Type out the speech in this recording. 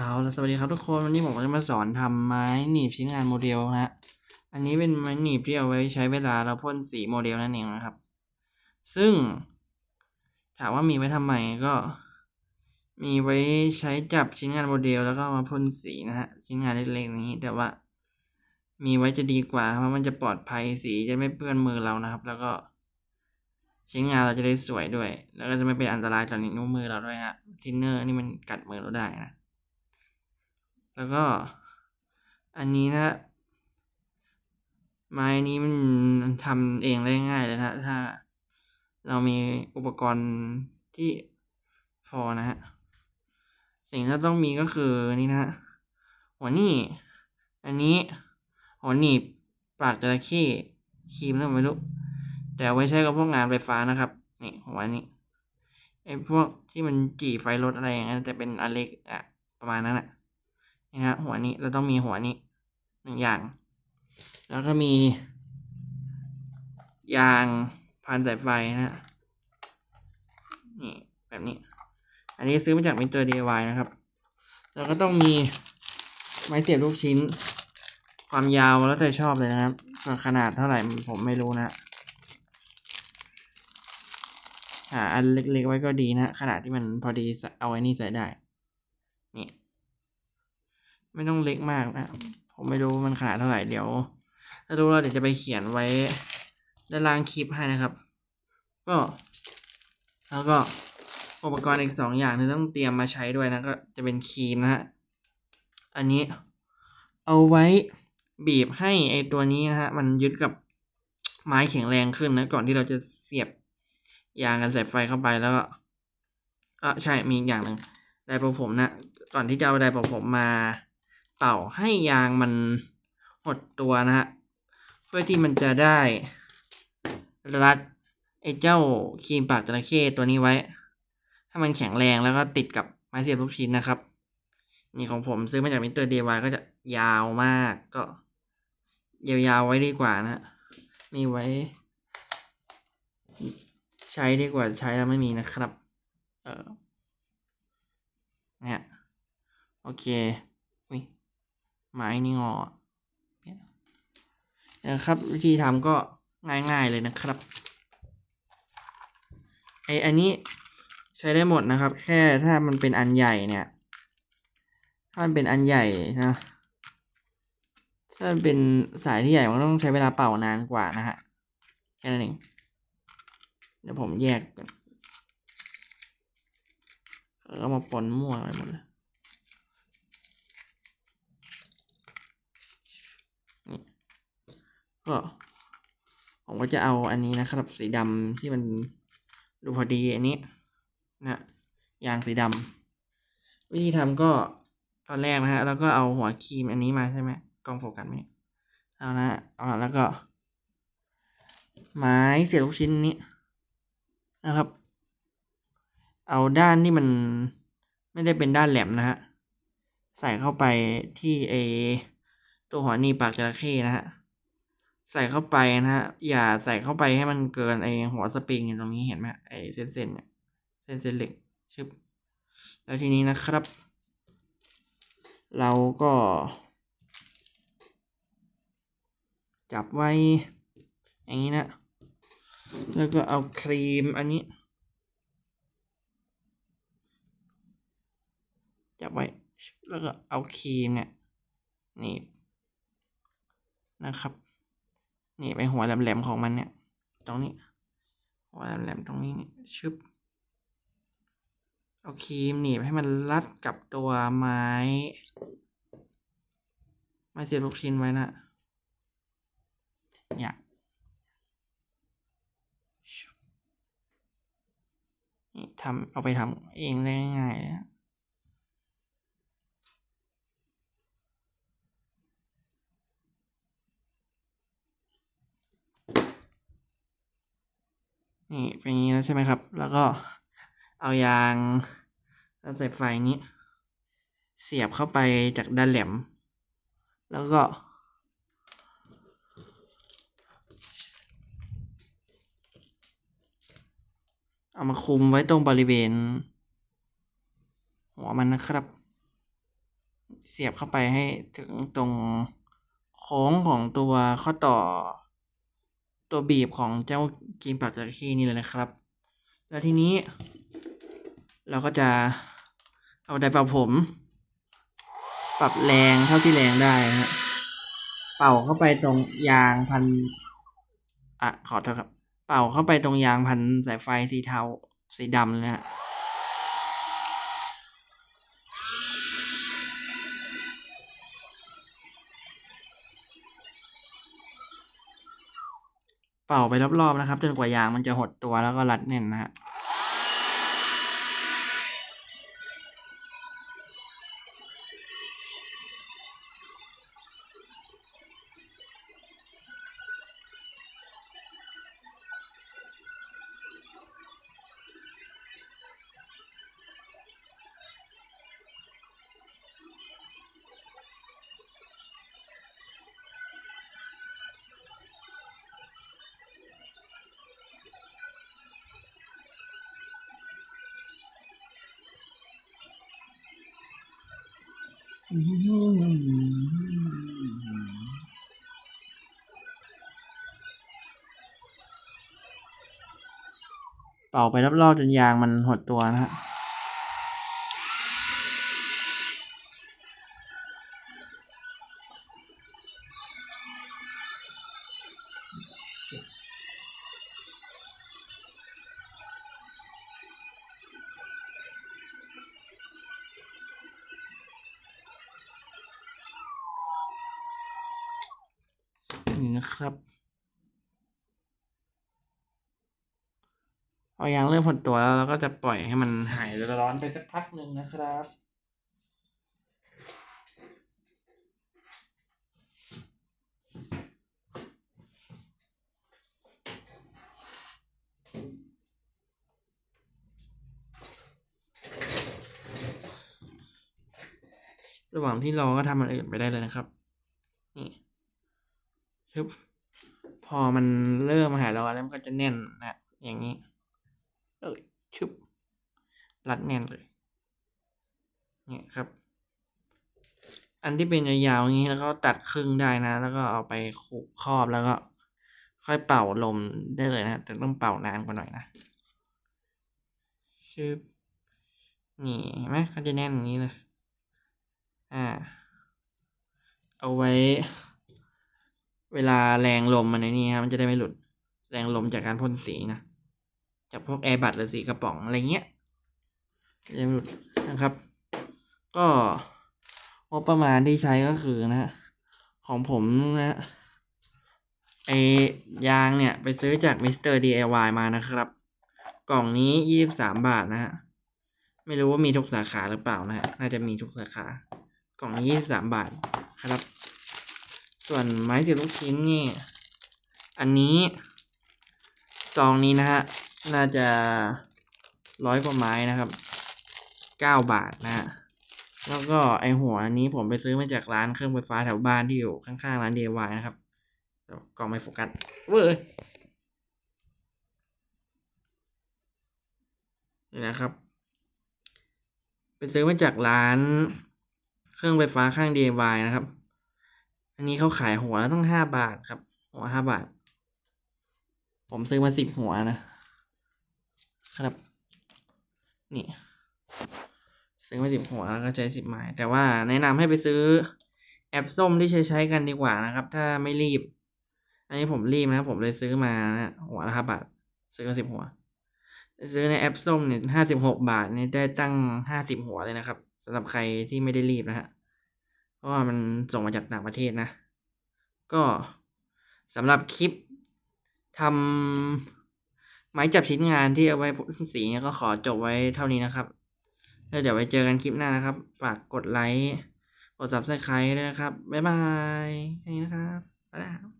เอาละสวัสดีครับทุกคนวันนี้ผมก็จะมาสอนทำไม้หนีบชิ้นงานโมเดลนะฮะอันนี้เป็นไม้หนีบที่เอาไว้ใช้เวลาเราพ่นสีโมเดลนั่นเองนะครับ ซึ่ง ถามว่ามีไว้ทำไมก็ มีไว้ใช้จับชิ้นงานโมเดลแล้วก็มาพ่นสีนะฮะชิ้นงานเล็กๆนี้ แต่ว่า มีไว้จะดีกว่าเพราะมันจะปลอดภัยสีจะไม่เปื้อนมือเรานะครับ แล้วก็ชิ้นงานเราจะได้สวยด้วย แล้วก็จะไม่เป็นอันตรายต่อนิ้วมือเราด้วยฮะทินเนอร์นี่มันกัดมือเราได้นะ แล้วก็อันนี้นะ ไม้นี้มันทำเองได้ง่ายเลยนะถ้าเรามีอุปกรณ์ที่พอนะฮะ สิ่งที่ต้องมีก็คือนี่นะหัวหนีบอันนี้หัวหนีบปากจระเข้ครีมแล้วไม่รู้ แต่ไว้ใช้กับพวกงานไฟฟ้านะครับ นี่หัวนี้ไอ้พวกที่มันจี่ไฟรถอะไรอย่างเงี้ยแต่เป็นอันเล็กอะประมาณนั้นอะ นี่นะหัวนี้เราต้องมีหัวนี้หนึ่งอย่าง แล้วก็มี ยางพันสายไฟนะฮะนี่แบบนี้ อันนี้ซื้อมาจากมิสเตอร์ดีวนะครับ แล้วก็ต้องมีไม้เสียบลูกชิ้น ความยาวแล้วแต่ชอบเลยนะครับส่วนขนาดเท่าไหร่ผมไม่รู้นะหาอันเล็กๆไว้ก็ดีนะขนาดที่มันพอดีเอาไว้นี่ใส่ได้ นี่ ไม่ต้องเล็กมากนะ ผมไม่รู้มันขนาดเท่าไหร่เดี๋ยวถ้ารู้แล้วเดี๋ยวจะไปเขียนไว้ด้านล่างคลิปให้นะครับ ก็ แล้วก็อุปกรณ์อีกสองอย่างที่ต้องเตรียมมาใช้ด้วยนะก็จะเป็นครีมนะฮะอันนี้เอาไว้บีบให้ไอตัวนี้นะฮะมันยึดกับไม้แข็งแรงขึ้นนะ ก่อนที่เราจะเสียบยางกันสายไฟเข้าไปแล้วก็อะใช่มีอีกอย่างหนึ่งไดร์เป่าผมนะก่อนที่จะเอาไดร์เป่าผมมา เป่าให้ยางมันหดตัวนะฮะเพื่อที่มันจะได้รัดไอ้เจ้าครีมปากจระเข้ตัวนี้ไว้ให้มันแข็งแรงแล้วก็ติดกับไม้เสียบลูกชิ้นนะครับ นี่ของผมซื้อมาจากมิสเตอร์เดวายก็จะยาวมากก็ยาวๆไว้ดีกว่านะมีไว้ ใช้ดีกว่าใช้แล้วไม่มีนะครับ เออเนี่ยโอเคอุ้ย ไม้นี่งอนะครับ วิธีทำก็ง่ายๆเลยนะครับไออันนี้ใช้ได้หมดนะครับ แค่ถ้ามันเป็นอันใหญ่เนี่ย ถ้ามันเป็นอันใหญ่นะถ้ามันเป็นสายที่ใหญ่มันต้องใช้เวลาเป่านานกว่านะฮะแค่นั้นเองเดี๋ยวผมแยกก่อนแล้วมาปนมั่วไปหมดเลย ก็ผมก็จะเอาอันนี้นะครับ สีดำที่มันดูพอดีอันนี้นะยางสีดำวิธีทำก็ตอนแรกนะฮะแล้วก็เอาหัวครีมอันนี้มาใช่ไหมกล้องโฟกัสไหมเอานะเอาแล้วก็ ไม้เสียบลูกชิ้นนี้นะครับ เอาด้านที่มันไม่ได้เป็นด้านแหลมนะฮะใส่เข้าไปที่เอตัวหัวนีปากจระเข้นะฮะ ใส่เข้าไปนะฮะ อย่าใส่เข้าไปให้มันเกินไอหัวสปริงอยู่ตรงนี้เห็นไหมไอเส้นเส้นเนี่ยเส้นเส้นเหล็กชึบแล้วทีนี้นะครับ เราก็ จับไว้ อย่างนี้นะ แล้วก็เอาครีมอันนี้ จับไว้ แล้วก็เอาครีมเนี่ยนี่นะครับ นี่ไปหัวแหลมๆของมันเนี่ย ตรงนี้ หัวแหลมๆตรงนี้นี่ชึบเอาครีมหนีบให้มันรัดกับตัวไม้ไม้เสียบลูกชิ้นไว้นะเนี่ยนี่ทำเอาไปทำเองได้ง่ายเลยนะ นี่เป็นอย่างนี้แล้วใช่ไหมครับ แล้วก็เอายางแล้วใส่ไฟนี้ เสียบเข้าไปจากด้านแหลม แล้วก็ เอามาคุมไว้ตรงบริเวณ หัวมันนะครับ เสียบเข้าไปให้ถึงตรงโค้งของตัวข้อต่อ ตัวบีบของเจ้ากีมปักจระเข้นี่เลยนะครับ แล้วทีนี้ เราก็จะเอาไดเป่าผม ปรับแรงเท่าที่แรงได้นะฮะเป่าเข้าไปตรงยางพันอะขอโทษครับ เป่าเข้าไปตรงยางพันสายไฟสีเทาสีดำเลยนะ เป่าไปรอบๆนะครับ จนกว่ายางมันจะหดตัวแล้วก็รัดแน่นนะฮะ เป่าไปรอบๆจนยางมันหดตัวนะฮะ นะครับพอยางเริ่มหดตัวแล้วเราก็จะปล่อยให้มันหายร้อนไปสักพักหนึ่งนะครับระหว่างที่รอก็ทำอันอื่นไปได้เลยนะครับ ชึบพอมันเริ่มหายร้อนแล้วมันก็จะแน่นนะอย่างนี้เอ้ยชึบรัดแน่นเลยเนี่ยครับ อันที่เป็นยาวๆอย่างนี้แล้วก็ตัดครึ่งได้นะ แล้วก็เอาไปขูดครอบแล้วก็ ค่อยเป่าลมได้เลยนะแต่ต้องเป่านานกว่าหน่อยนะชึบนี่เห็นไหมเขาจะแน่นอย่างนี้เลยอ่า เอาไว้ เวลาแรงลมมันในนี้ครับมันจะได้ไม่หลุด แรงลมจากการพ่นสีนะจากพวกแอร์บัตหรือสีกระป๋องอะไรเงี้ยจะไม่หลุดนะครับ ก็งบประมาณที่ใช้ก็คือนะฮะของผมนะไอยางเนี่ย ไปซื้อจากมิสเตอร์ DIY มานะครับ กล่องนี้ยี่สิบสามบาทนะฮะ ไม่รู้ว่ามีทุกสาขาหรือเปล่านะฮะ น่าจะมีทุกสาขา กล่องนี้ยี่สิบสามบาทครับ ส่วนไม้ติดลูกชิ้นนี่ อันนี้ซองนี้นะฮะ น่าจะร้อยกว่าไม้นะครับเก้าบาทนะฮะแล้วก็ไอหัวอันนี้ผมไปซื้อมาจากร้านเครื่องไฟฟ้าแถวบ้านที่อยู่ข้างๆร้าน DIY นะครับกล่องไม่โฟกัสเว้ยนี่นะครับ ไปซื้อมาจากร้านเครื่องไฟฟ้าข้าง DIY นะครับ อันนี้เขาขายหัวละต้องห้าบาทครับ หัวห้าบาท ผมซื้อมาสิบหัวนะครับ นี่ ซื้อมาสิบหัวแล้วก็ใช้สิบไม้แต่ว่าแนะนำให้ไปซื้อแอปส้มที่ใช้ใช้กันดีกว่านะครับ ถ้าไม่รีบ อันนี้ผมรีบนะ ผมเลยซื้อมานะหัวละห้าบาท ซื้อมาสิบหัว ซื้อในแอปส้มเนี่ยห้าสิบหกบาทเนี่ยได้ตั้งห้าสิบหัวเลยนะครับสำหรับใครที่ไม่ได้รีบนะฮะ เพราะว่ามันส่งมาจากต่างประเทศนะ ก็สำหรับคลิปทำไม้จับชิ้นงานที่เอาไว้พ่นสีเนี่ยก็ขอจบไว้เท่านี้นะครับ แล้วเดี๋ยวไว้เจอกันคลิปหน้านะครับ ฝากกดไลค์ กด subscribe ด้วยนะครับ บ๊ายบายนี่นะครับ ไปแล้ว